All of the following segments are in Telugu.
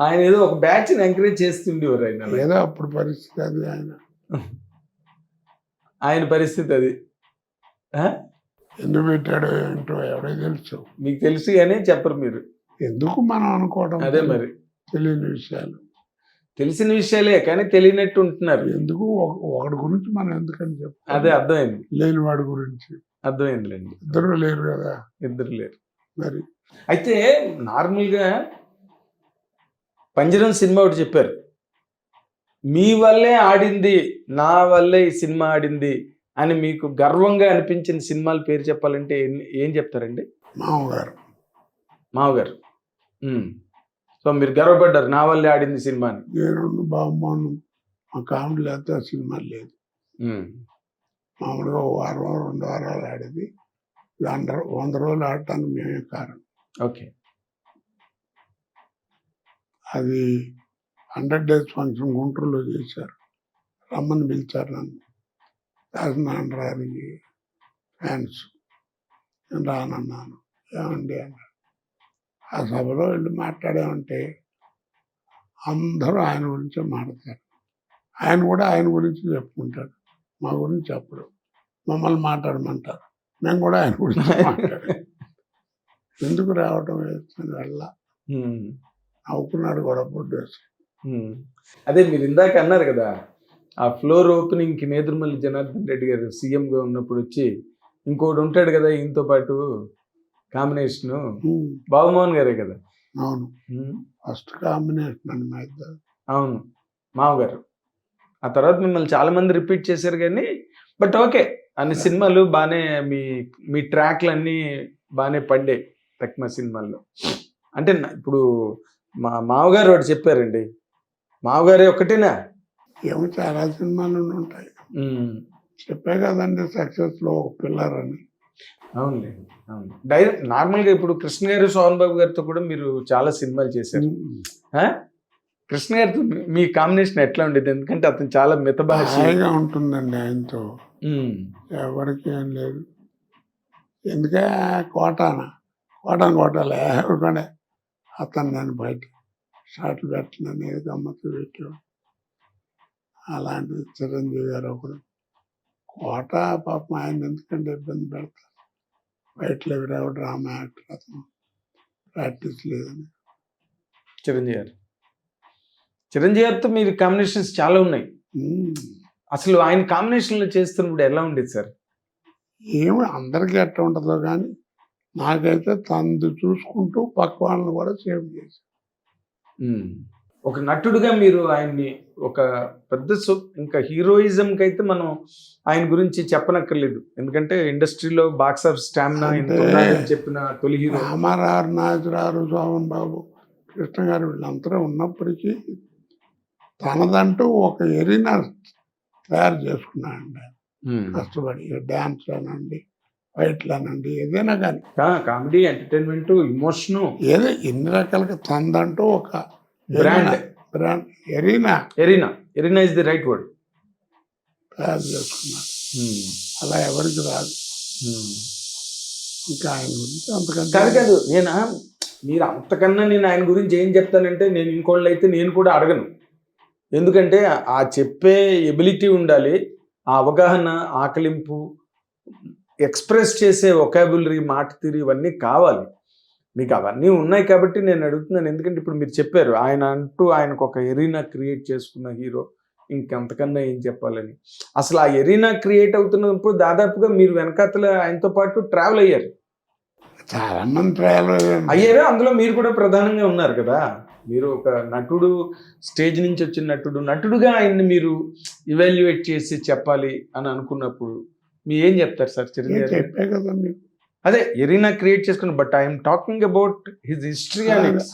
ఆయన ఏదో ఒక బ్యాచ్ ఎంకరేజ్ చేస్తుండేవారు ఆయన ఏదో అప్పుడు పరిస్థితి అది ఆయన. ఆయన పరిస్థితి అది? ఎందుకు పెట్టాడో ఏంటో ఎవడో తెలుసు. మీకు తెలిసి కానీ చెప్పరు మీరు. ఎందుకు మనం అనుకోవడం అదే మరి. తెలియని విషయాలు. తెలిసిన విషయాలే కానీ తెలియనట్టు ఉంటున్నారు. ఎందుకు ఒక- ఒకడి గురించి మనం ఎందుకని చెప్పు అదే అర్థమైంది. లేని వాడి గురించి. అర్థమైందిలేండి. ఇద్దరు లేరు కదా. ఇద్దరు లేరు. మరి అయితే నార్మల్గా పంజరం సినిమా ఒకటి చెప్పారు. మీ వల్లే ఆడింది నా వల్లే ఈ సినిమా ఆడింది అని మీకు గర్వంగా అనిపించిన సినిమాల పేరు చెప్పాలంటే ఏం చెప్తారండి? మామగారు. మావగారు ఉమ్. సో మీరు గర్వపడ్డారు నా వల్లే ఆడింది సినిమా అని. నేను బాగున్నాను మా కామెడీ లేకపోతే ఆ సినిమా లేదు. మామూలుగా వారం రెండు వారాలు ఆడేది. వంద రోజులు ఆడటానికి మేమే కారణం. ఓకే. అది హండ్రెడ్ డేస్ ఫంక్షన్ గుంటూరులో చేశారు. రమ్మని పిలిచారు నన్ను. రాజనారాయణకి ఫ్యాన్స్. నేను రానన్నాను. ఏమండి అన్నాడు. ఆ సభలో వెళ్ళి మాట్లాడామంటే అందరూ ఆయన గురించే మాట్లాడతారు. ఆయన కూడా ఆయన గురించి చెప్పుకుంటాడు. మా గురించి చెప్పడు. మమ్మల్ని మాట్లాడమంటారు. మేము కూడా ఆయన గురించి మాట్లాడాం ఎందుకు రావటం? వెళ్ళా. వెళ్ళ నవ్వుకున్నాడు కూడా. అదే మీరు ఇందాక అన్నారు కదా ఆ ఫ్లోర్ ఓపెనింగ్కి నేదురుమల్లి జనార్దన్ రెడ్డి గారు సీఎం గా ఉన్నప్పుడు వచ్చి ఇంకోటి ఉంటాడు కదా ఈయనతో పాటు కాంబినేషన్. బాబుమోహన్ గారే కదా? అవును. ఫస్ట్ కాంబినేషన్ అండి మా ఇద్దరు. అవును. మామగారు. ఆ తర్వాత మిమ్మల్ని చాలా మంది రిపీట్ చేశారు కానీ బట్ ఓకే. అన్ని సినిమాలు బాగానే మీ మీ ట్రాక్లు అన్నీ బాగానే పండే తక్కువ సినిమాల్లో. అంటే ఇప్పుడు మా మామగారు ఒకటి చెప్పారండి. మామగారే ఒకటేనా ఏమో చాలా సినిమాలు ఉంటాయి. చెప్పే కదండి సక్సెస్లో ఒక పిల్లర్ అని అవునులే అవును. డైరెక్ట్ నార్మల్గా ఇప్పుడు కృష్ణ గారు సోహన్ బాబు గారితో కూడా మీరు చాలా సినిమాలు చేశారు? కృష్ణ గారితో మీ- కాంబినేషన్ ఎట్లా ఉండేది? ఎందుకంటే అతను చాలా మితభాష హాయిగా ఉంటుందండి ఆయనతో. ఎవరికి ఏం లేదు. ఎందుకే కోటాన? కోటాన కోటాలే. అతను నేను బయట షార్ట్లు పెట్టినని గమ్మత్తు పెట్టాడు అలాంటి చిరంజీవి గారు ఒకడు. కోట పాపం ఆయన ఎందుకంటే ఇబ్బంది పెడతారు? బయటలో ఎవరు డ్రామా యాక్టర్ అతను. ప్రాక్టీస్ లేదని. చిరంజీవి గారు. చిరంజీవి గారితో మీరు కాంబినేషన్స్ చాలా ఉన్నాయి. అసలు ఆయన కాంబినేషన్లో చేస్తున్నప్పుడు ఎలా ఉండేది సార్? ఏమి అందరికీ ఎట్లా ఉంటుందో కానీ నాకైతే తనది చూసుకుంటూ పక్క వాళ్ళని కూడా సేవ్ ఉమ్. ఒక నటుడుగా మీరు ఆయన్ని ఒక పెద్ద ఇంకా హీరోయిజంకి అయితే మనం ఆయన గురించి చెప్పనక్కర్లేదు. ఎందుకంటే ఇండస్ట్రీలో బాక్స్ ఆఫ్ స్టామినా చెప్పిన తొలి హీరో. రామారావు నాజరారు సోమన్ బాబు కృష్ణ గారు వీళ్ళందరూ ఉన్నప్పటికీ తనదంటూ ఒక ఎరిన తయారు చేసుకున్నాడండి. ఆయన. కష్టపడి డ్యాన్స్ అనండి. ఫైట్లు అనండి ఏదైనా కానీ కామెడీ ఎంటర్టైన్మెంట్ ఇమోషను. ఏదో ఎన్ని రకాలుగా తనదంటూ ఒక brand brand arena? Arena. Arena is the right word తయారు చేసుకున్నాడు. అలా ఎవరికి రాదు. ఇంకా ఆయన గురించి అంతకంటే కాదు కాదు నేను మీరు అంతకన్నా నేను ఆయన గురించి ఏం చెప్తానంటే నేను ఇంకోళ్ళు అయితే నేను కూడా అడగను. ఎందుకంటే ఆ చెప్పే ఎబిలిటీ ఉండాలి ఆ అవగాహన ఆకలింపు ఎక్స్ప్రెస్ చేసే ఒకాబులరీ మాట తీరు ఇవన్నీ కావాలి. మీకు అవన్నీ ఉన్నాయి కాబట్టి నేను అడుగుతున్నాను. ఎందుకంటే ఇప్పుడు మీరు చెప్పారు ఆయన అంటూ ఆయనకు ఒక ఎరీనా క్రియేట్ చేసుకున్న హీరో ఇంకంతకన్నా ఏం చెప్పాలని. అసలు ఆ ఎరీనా క్రియేట్ అవుతున్నప్పుడు దాదాపుగా మీరు వెనకాతల ఆయనతో పాటు ట్రావెల్ అయ్యారు. చాలా మంది అయ్యారు. అందులో మీరు కూడా ప్రధానంగా ఉన్నారు కదా. మీరు ఒక నటుడు స్టేజ్ నుంచి వచ్చిన నటుడు. నటుడుగా ఆయన్ని మీరు ఇవాల్యుయేట్ చేసి చెప్పాలి అని అనుకున్నప్పుడు మీ ఏం చెప్తారు సార్ చిరంజీవి? చెప్పే కదా మీకు. అదే ఎరీనా క్రియేట్ చేసుకున్న but I'm talking about his history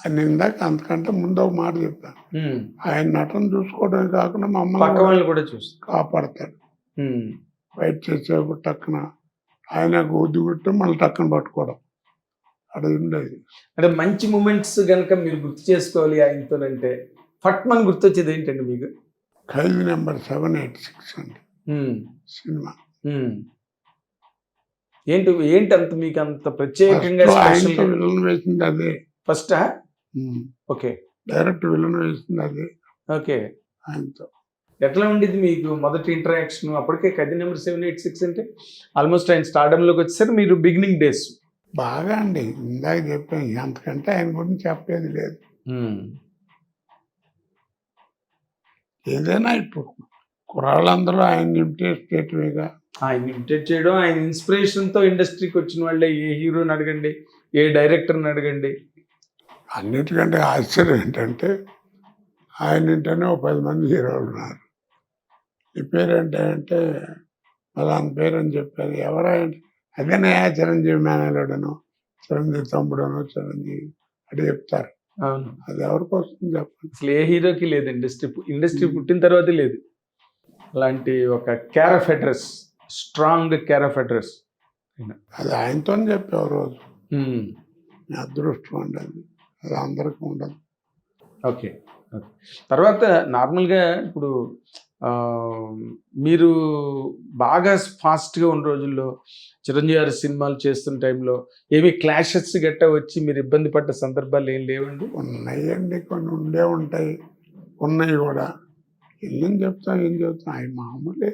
అని ఇందాక అంతకంటే ముందు ఒక మాట చెప్పాను ఆయన నటన చూసుకోవడమే కాకుండా మమ్మల్ని కూడా చూస్తారు కాపాడతాడు. బయట చేసేప్పుడు టక్కున ఆయన గోద్ది కొట్టి మళ్ళీ టక్కున పట్టుకోవడం. అది ఉండేది. అంటే మంచి మూమెంట్స్ కనుక మీరు గుర్తు చేసుకోవాలి ఆయనతోనంటే ఫట్ మన గుర్తొచ్చేది ఏంటండి మీకు? Khaidi number seven eight six అండి. సినిమా. ఏంటి ఏంటి అంత మీకు అంత ప్రత్యేకంగా విలన్ వేసింది అదే. ఫస్ట్. ఓకే. డైరెక్ట్ విలన్ వేసింది అది. ఓకే. ఆయనతో ఎట్లా ఉండేది మీకు మొదటి ఇంటరాక్షన్? అప్పటికే కది నెంబర్ సెవెన్ ఎయిట్ సిక్స్ అంటే ఆల్మోస్ట్ ఆయన స్టార్డంలోకి వచ్చేసరికి మీరు బిగినింగ్ డేస్. బాగా అండి. ఇందాక చెప్పాను అంతకంటే ఆయన గురించి చెప్పేది లేదు. ఏదైనా ఇప్పుడు కుర్రాళ్ళందరూ ఆయన ఇమిటేట్ చేయటమేగా. ఆయన ఇమిటేట్ చేయడం ఆయన ఇన్స్పిరేషన్తో ఇండస్ట్రీకి వచ్చిన వాళ్ళే ఏ హీరోని అడగండి ఏ డైరెక్టర్ని అడగండి. అన్నిటికంటే ఆశ్చర్యం ఏంటంటే ఆయన ఇంటనే ఒక పది మంది హీరోలు ఉన్నారు. ఈ పేరు ఏంటి అంటే పలానా పేరు అని చెప్పారు. ఎవరైనా అదేనే చిరంజీవి మేనలుడను చిరంజీవి తమ్ముడను చిరంజీవి అని చెప్తారు. అవును. అది ఎవరికి వస్తుంది చెప్పండి? అసలు ఏ హీరోకి లేదు ఇండస్ట్రీ ఇండస్ట్రీ పుట్టిన తర్వాతే లేదు. అలాంటి ఒక care of address strong care of address. అది ఆయనతోనే చెప్పావు రోజు. మీ అదృష్టం అండి అది అది అందరికీ ఉండదు. ఓకే. ఓకే. తర్వాత నార్మల్గా ఇప్పుడు మీరు బాగా ఫాస్ట్గా ఉన్న రోజుల్లో చిరంజీవి గారి సినిమాలు చేస్తున్న టైంలో ఏమి క్లాషెస్ గట్టా వచ్చి మీరు ఇబ్బంది పడ్డ సందర్భాలు ఏం లేవండి? ఉన్నాయండి. కొన్ని ఉండే ఉంటాయి. ఉన్నాయి కూడా. ఏం చెప్తాం ఏం చెప్తాం? అవి మామూలే.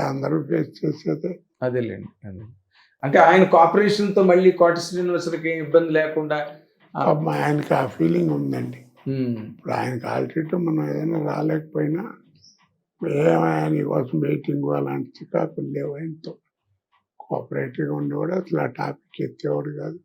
అందరూ ఫేస్ చేసేదే. అదేలేండి అదే. అంటే ఆయన కోఆపరేషన్తో మళ్ళీ కోట శ్రీనివాసులకి ఇబ్బంది లేకుండా ఆయనకి ఆ ఫీలింగ్ ఉందండి. ఇప్పుడు ఆయనకి ఆల్రెడీ మనం ఏదైనా రాలేకపోయినా ఏమైనా కోసం వెయిటింగ్ అలాంటి చికాకులు లేవు ఆయనతో. కోఆపరేటివ్గా ఉండేవాడు అసలు ఆ టాపిక్ ఎత్తేవాడు కాదు.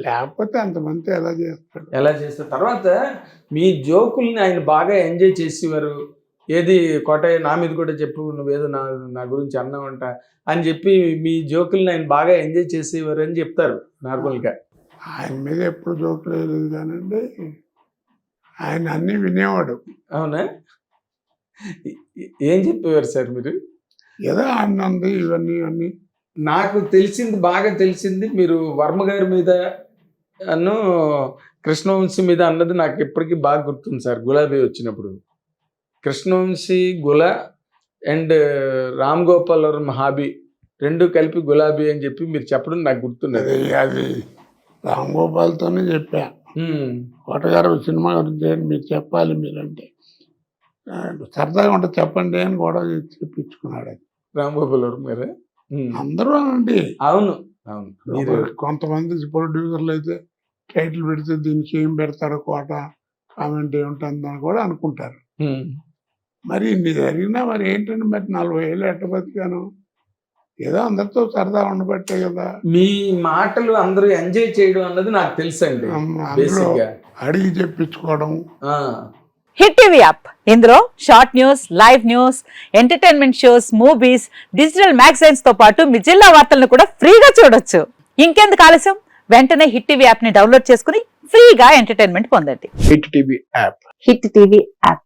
లేకపోతే అంతమంది ఎలా చేస్తాడు ఎలా చేస్తారు? తర్వాత మీ జోకుల్ని ఆయన బాగా ఎంజాయ్ చేసేవారు. ఏది కోటయ్య నా మీద కూడా చెప్పు నువ్వేదో నా నా గురించి అన్నావంట అని చెప్పి మీ జోకుల్ని ఆయన బాగా ఎంజాయ్ చేసేవారు అని చెప్తారు నార్మల్గా. ఆయన మీద ఎప్పుడు జోకులు వేయలేదు కానండి ఆయన అన్నీ వినేవాడు. అవునా? ఏ- చెప్పేవారు సార్ మీరు? ఏదో ఆనంది ఇవన్నీ ఇవన్నీ నాకు తెలిసింది బాగా తెలిసింది మీరు వర్మ గారి మీద అను కృష్ణవంశీ మీద అన్నది నాకు ఇప్పటికీ బాగా గుర్తుంది సార్ గులాబీ వచ్చినప్పుడు. కృష్ణవంశీ గుల అండ్ రామ్ గోపాల్ వర్మ హాబీ రెండు కలిపి గులాబీ అని చెప్పి మీరు చెప్పడం నాకు గుర్తున్నది అది రామ్ గోపాల్తోనే చెప్పా. కోటగారు సినిమా గురించి మీరు చెప్పాలి మీరంటే. సరదాగా ఉంటే చెప్పండి అని చేసి చెప్పించుకున్నాడు అది. రామ్ గోపాల్ వర్మ గారు? అందరూ అండి అవును. అవును. మీరు కొంతమంది ప్రొడ్యూసర్లు అయితే టైటిల్ పెడితే దీనికి ఏం పెడతారు కోట కామెంట్ ఏముంటుందని కూడా అనుకుంటారు. మరి ఇన్ని జరిగినా మరి ఏంటంటే మరి నలభై ఏళ్ళు ఎట్ట బతికాను? ఏదో అందరితో సరదా ఉండబట్టే కదా. మీ మాటలు అందరూ ఎంజాయ్ చేయడం అన్నది నాకు తెలుసండి అందులో అడిగి చెప్పించుకోవడం. ఆ, హిట్ టీవీ యాప్. ఇందులో short news live news entertainment shows movies digital మ్యాగజైన్స్తో పాటు మీ జిల్లా వార్తలను కూడా ఫ్రీగా చూడొచ్చు. ఇంకెందుకు ఆలస్యం? వెంటనే హిట్ టీవీ యాప్ని డౌన్లోడ్ చేసుకుని ఫ్రీగా ఎంటర్టైన్మెంట్ పొందండి. Hit TV app. Hit TV app.